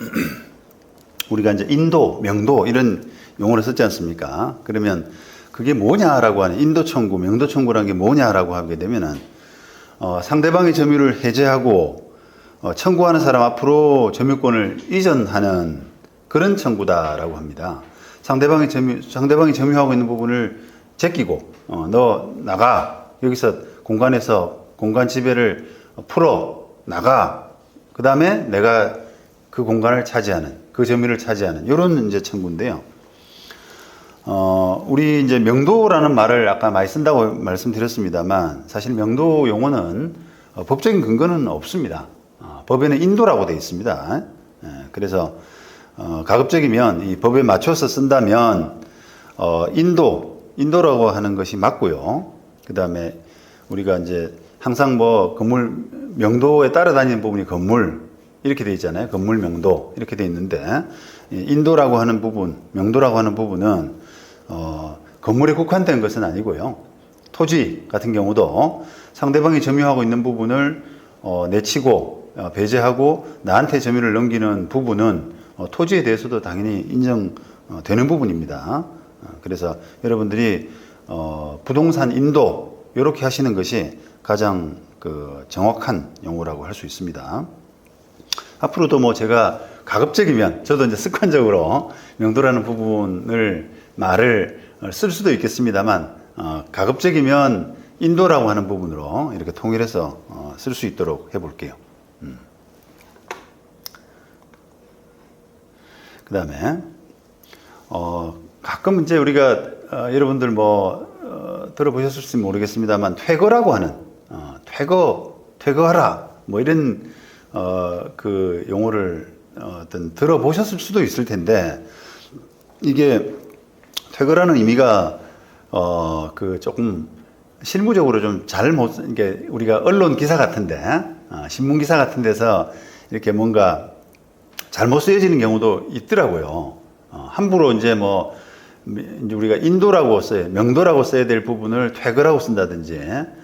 우리가 이제 인도, 명도 이런 용어를 썼지 않습니까? 그러면 그게 뭐냐라고 하는 인도 청구, 명도 청구라는 게 뭐냐라고 하게 되면은 어, 상대방의 점유를 해제하고 어, 청구하는 사람 앞으로 점유권을 이전하는 그런 청구다라고 합니다. 상대방이 점유, 상대방이 점유하고 있는 부분을 제끼고 어, 너 나가 여기서 공간에서 공간 지배를 풀어 나가 그 다음에 내가 그 공간을 차지하는 그 점유를 차지하는 이런 이제 청구인데요. 어, 우리 이제 명도라는 말을 아까 많이 쓴다고 말씀드렸습니다만 사실 명도 용어는 어, 법적인 근거는 없습니다. 어, 법에는 인도라고 되어 있습니다. 예, 그래서 어, 가급적이면 이 법에 맞춰서 쓴다면 어, 인도, 인도라고 하는 것이 맞고요. 그 다음에 우리가 이제 항상 뭐 건물 명도에 따라다니는 부분이 건물 이렇게 돼 있잖아요. 건물 명도 이렇게 돼 있는데 이 인도라고 하는 부분, 명도라고 하는 부분은 어, 건물에 국한된 것은 아니고요. 토지 같은 경우도 상대방이 점유하고 있는 부분을 어, 내치고 어, 배제하고 나한테 점유를 넘기는 부분은 어, 토지에 대해서도 당연히 인정되는 부분입니다. 어, 그래서 여러분들이 어, 부동산 인도 이렇게 하시는 것이 가장 그 정확한 용어라고 할 수 있습니다. 앞으로도 뭐 제가 가급적이면 저도 이제 습관적으로 명도라는 부분을 말을 쓸 수도 있겠습니다만 어, 가급적이면 인도라고 하는 부분으로 이렇게 통일해서 어, 쓸 수 있도록 해볼게요. 음. 그 다음에 어, 가끔 이제 우리가 어, 여러분들 뭐 어, 들어보셨을지 모르겠습니다만 퇴거라고 하는 어, 퇴거 퇴거하라 뭐 이런 어, 그 용어를 어, 어떤 들어보셨을 수도 있을 텐데 이게 퇴거라는 의미가 어, 그 조금 실무적으로 좀 잘못 이게 우리가 언론 기사 같은데 어, 신문 기사 같은 데서 이렇게 뭔가 잘못 쓰여지는 경우도 있더라고요. 어, 함부로 이제 뭐 이제 우리가 인도라고 써요, 명도라고 써야 될 부분을 퇴거라고 쓴다든지 어,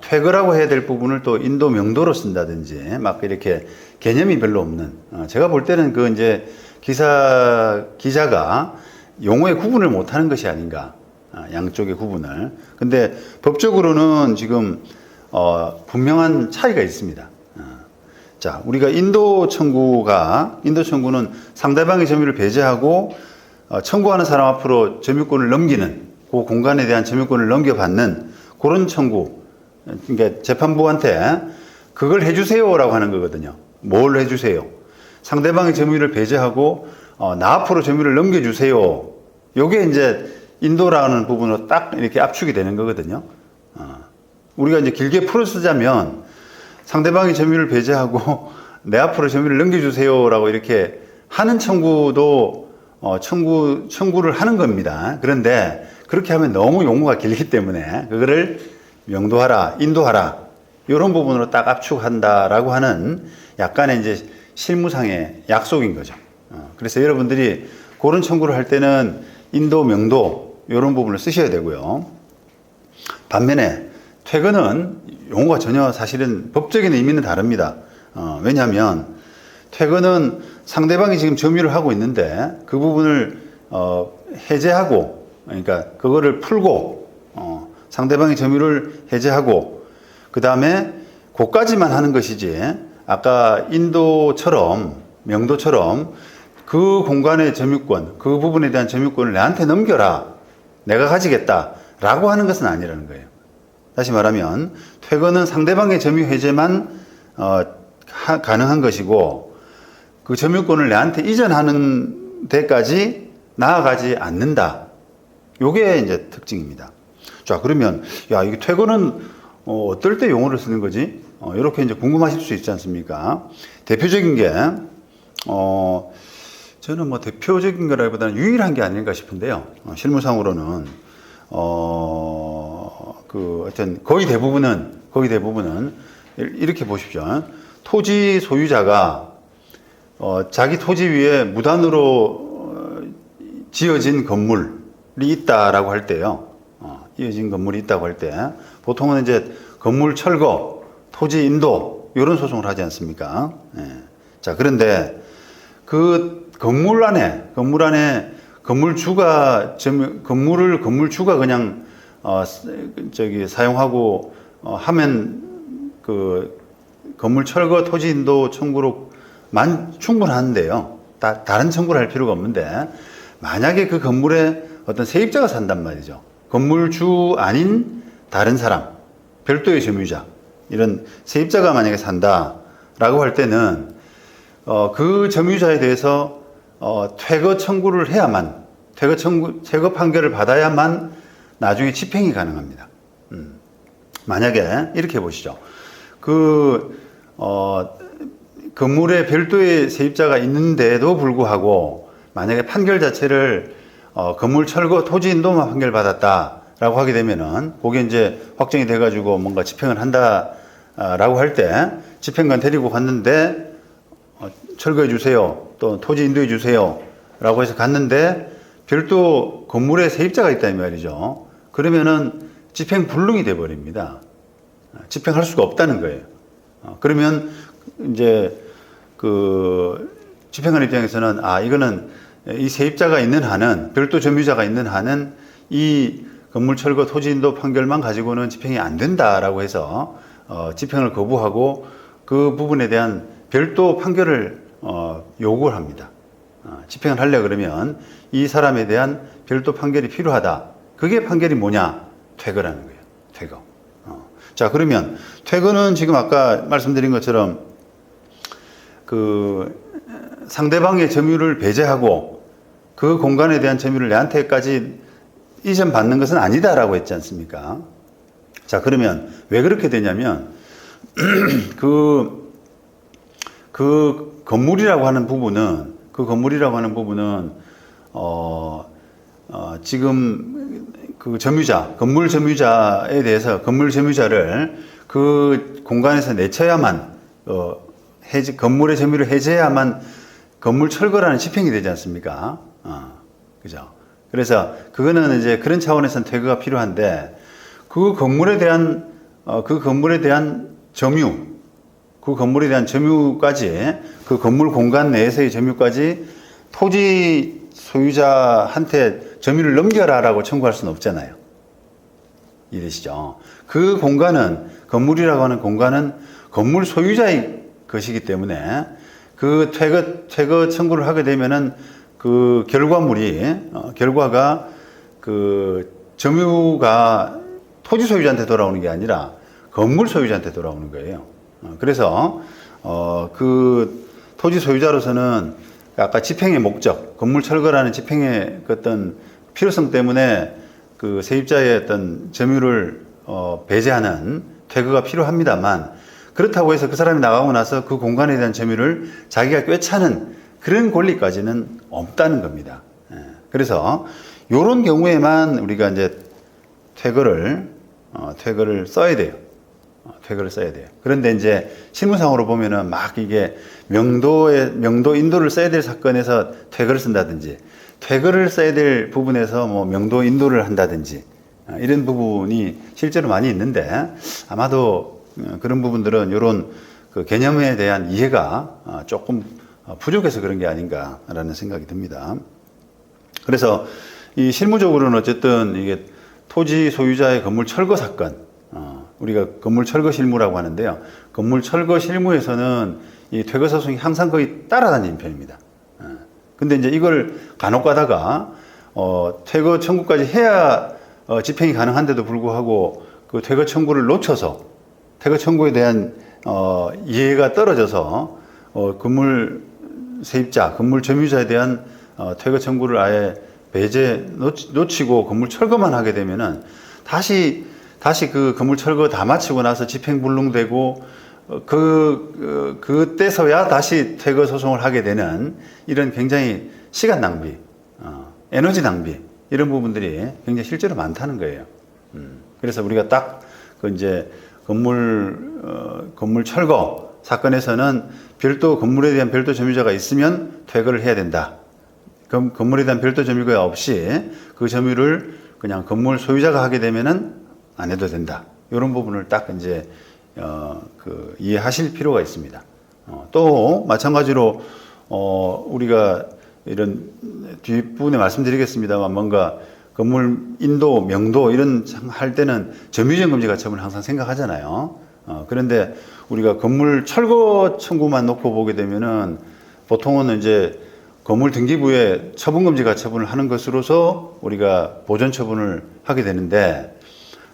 퇴거라고 해야 될 부분을 또 인도 명도로 쓴다든지 막 이렇게 개념이 별로 없는 어, 제가 볼 때는 그 이제 기사 기자가 용어의 구분을 못하는 것이 아닌가 어, 양쪽의 구분을 근데 법적으로는 지금 어, 분명한 차이가 있습니다. 어, 자, 우리가 인도 청구가 인도 청구는 상대방의 점유를 배제하고 어, 청구하는 사람 앞으로 점유권을 넘기는 그 공간에 대한 점유권을 넘겨받는 그런 청구. 그러니까 재판부한테 그걸 해주세요라고 하는 거거든요. 뭘 해주세요? 상대방의 점유를 배제하고 어, 나 앞으로 점유를 넘겨주세요. 요게 이제 인도라는 부분으로 딱 이렇게 압축이 되는 거거든요. 어, 우리가 이제 길게 풀어 쓰자면 상대방의 점유를 배제하고 내 앞으로 점유를 넘겨주세요라고 이렇게 하는 청구도 어, 청구 청구를 하는 겁니다. 그런데 그렇게 하면 너무 용어가 길기 때문에 그거를 명도하라, 인도하라 이런 부분으로 딱 압축한다라고 하는 약간의 이제 실무상의 약속인 거죠. 어, 그래서 여러분들이 그런 청구를 할 때는 인도, 명도 이런 부분을 쓰셔야 되고요. 반면에 퇴근은 용어가 전혀 사실은 법적인 의미는 다릅니다. 어, 왜냐하면 퇴근은 상대방이 지금 점유를 하고 있는데 그 부분을 어, 해제하고 그러니까 그거를 풀고 어, 상대방의 점유를 해제하고 그 다음에 그까지만 하는 것이지 아까 인도처럼 명도처럼 그 공간의 점유권 그 부분에 대한 점유권을 내한테 넘겨라 내가 가지겠다 라고 하는 것은 아니라는 거예요. 다시 말하면 퇴거는 상대방의 점유 해제만 어, 하, 가능한 것이고 그 점유권을 내한테 이전하는 데까지 나아가지 않는다. 요게 이제 특징입니다. 자, 그러면 야, 이게 퇴거는 어, 어떨 때 용어를 쓰는 거지? 어, 이렇게 이제 궁금하실 수 있지 않습니까? 대표적인 게 어, 저는 뭐 대표적인 거라기보다는 유일한 게 아닐까 싶은데요. 어, 실무상으로는 어, 그 하여튼 거의 대부분은 거의 대부분은 이렇게 보십시오. 토지 소유자가 어, 자기 토지 위에 무단으로 어, 지어진 건물이 있다라고 할 때요. 어, 이어진 건물이 있다고 할 때 보통은 이제 건물 철거, 토지 인도 이런 소송을 하지 않습니까? 예. 자 그런데 그 건물 안에 건물 안에 건물주가 점- 건물을 건물주가 그냥 어 저기 사용하고 어 하면 그 건물 철거 토지 인도 청구로만 충분한데요. 다, 다른 청구를 할 필요가 없는데 만약에 그 건물에 어떤 세입자가 산단 말이죠. 건물주 아닌 다른 사람, 별도의 점유자 이런 세입자가 만약에 산다라고 할 때는 어, 그 점유자에 대해서 어, 퇴거 청구를 해야만 퇴거 청구 퇴거 판결을 받아야만 나중에 집행이 가능합니다. 음. 만약에 이렇게 보시죠. 그 어, 건물에 별도의 세입자가 있는데도 불구하고 만약에 판결 자체를 어, 건물 철거 토지 인도만 판결 받았다라고 하게 되면은 그게 이제 확정이 돼가지고 뭔가 집행을 한다라고 할 때 집행관 데리고 갔는데 어, 철거해 주세요. 또 토지 인도해 주세요. 라고 해서 갔는데 별도 건물에 세입자가 있다 이 말이죠. 그러면은 집행 불능이 돼 버립니다. 집행할 수가 없다는 거예요. 어, 그러면 이제 그 집행관 입장에서는 아 이거는 이 세입자가 있는 한은 별도 점유자가 있는 한은 이 건물 철거 토지 인도 판결만 가지고는 집행이 안 된다라고 해서 어, 집행을 거부하고 그 부분에 대한 별도 판결을 어, 요구를 합니다. 어, 집행을 하려 그러면 이 사람에 대한 별도 판결이 필요하다. 그게 판결이 뭐냐? 퇴거라는 거예요. 퇴거. 어. 자 그러면 퇴거는 지금 아까 말씀드린 것처럼 그 상대방의 점유를 배제하고 그 공간에 대한 점유를 내한테까지 이전 받는 것은 아니다라고 했지 않습니까? 자 그러면 왜 그렇게 되냐면 그, 그 건물이라고 하는 부분은 그 건물이라고 하는 부분은 어, 어 지금 그 점유자 건물 점유자에 대해서 건물 점유자를 그 공간에서 내쳐야만 어, 해지, 건물의 점유를 해제해야만 건물 철거라는 집행이 되지 않습니까? 어, 그죠? 그래서 그거는 이제 그런 차원에서는 퇴거가 필요한데 그 건물에 대한 어, 그 건물에 대한 점유, 그 건물에 대한 점유까지 그 건물 공간 내에서의 점유까지 토지 소유자한테 점유를 넘겨라라고 청구할 수는 없잖아요. 이해되시죠? 그 공간은 건물이라고 하는 공간은 건물 소유자의 것이기 때문에 그 퇴거 퇴거 청구를 하게 되면은 그 결과물이 어, 결과가 그 점유가 토지 소유자한테 돌아오는 게 아니라 건물 소유자한테 돌아오는 거예요. 어, 그래서 어, 그 토지 소유자로서는 아까 집행의 목적, 건물 철거라는 집행의 그 어떤 필요성 때문에 그 세입자의 어떤 점유를 어, 배제하는 퇴거가 필요합니다만 그렇다고 해서 그 사람이 나가고 나서 그 공간에 대한 점유를 자기가 꿰차는 그런 권리까지는 없다는 겁니다. 예. 그래서 이런 경우에만 우리가 이제 퇴거를 어, 퇴거를 써야 돼요. 어, 퇴거를 써야 돼요. 그런데 이제 실무상으로 보면은 막 이게 명도에 명도 인도를 써야 될 사건에서 퇴거를 쓴다든지 퇴거를 써야 될 부분에서 뭐 명도 인도를 한다든지 어, 이런 부분이 실제로 많이 있는데 아마도 어, 그런 부분들은 이런 그 개념에 대한 이해가 어, 조금 어, 부족해서 그런 게 아닌가라는 생각이 듭니다. 그래서 이 실무적으로는 어쨌든 이게 토지 소유자의 건물 철거 사건, 어, 우리가 건물 철거 실무라고 하는데요. 건물 철거 실무에서는 이 퇴거 소송이 항상 거의 따라다니는 편입니다. 어, 근데 이제 이걸 간혹 가다가 어, 퇴거 청구까지 해야 어, 집행이 가능한데도 불구하고 그 퇴거 청구를 놓쳐서 퇴거 청구에 대한 어, 이해가 떨어져서 어, 건물 세입자, 건물 점유자에 대한 어, 퇴거 청구를 아예 배제 놓치, 놓치 고 건물 철거만 하게 되면은 다시 다시 그 건물 철거 다 마치고 나서 집행 불능되고 어, 그, 그 그때서야 다시 퇴거 소송을 하게 되는 이런 굉장히 시간 낭비, 어, 에너지 낭비 이런 부분들이 굉장히 실제로 많다는 거예요. 음, 그래서 우리가 딱 그 이제 건물 어, 건물 철거 사건에서는 별도 건물에 대한 별도 점유자가 있으면 퇴거를 해야 된다. 건- 건물에 대한 별도 점유가 없이 그 점유를 그냥 건물 소유자가 하게 되면은 안 해도 된다. 이런 부분을 딱 이제 어, 그 이해하실 필요가 있습니다. 어, 또 마찬가지로 어, 우리가 이런 뒷부분에 말씀드리겠습니다만 뭔가 건물 인도, 명도 이런 할 때는 점유적 금지 가처분을 항상 생각하잖아요. 어, 그런데 우리가 건물 철거 청구만 놓고 보게 되면은 보통은 이제 건물 등기부에 처분금지 가 처분을 하는 것으로서 우리가 보존 처분을 하게 되는데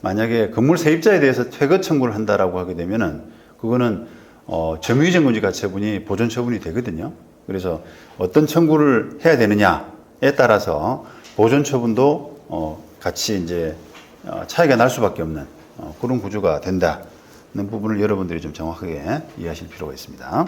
만약에 건물 세입자에 대해서 퇴거 청구를 한다라고 하게 되면은 그거는 어, 점유이전 금지 가처분이 보존 처분이 되거든요. 그래서 어떤 청구를 해야 되느냐에 따라서 보존 처분도 어, 같이 이제 어, 차이가 날 수밖에 없는 어, 그런 구조가 된다는 부분을 여러분들이 좀 정확하게 이해하실 필요가 있습니다.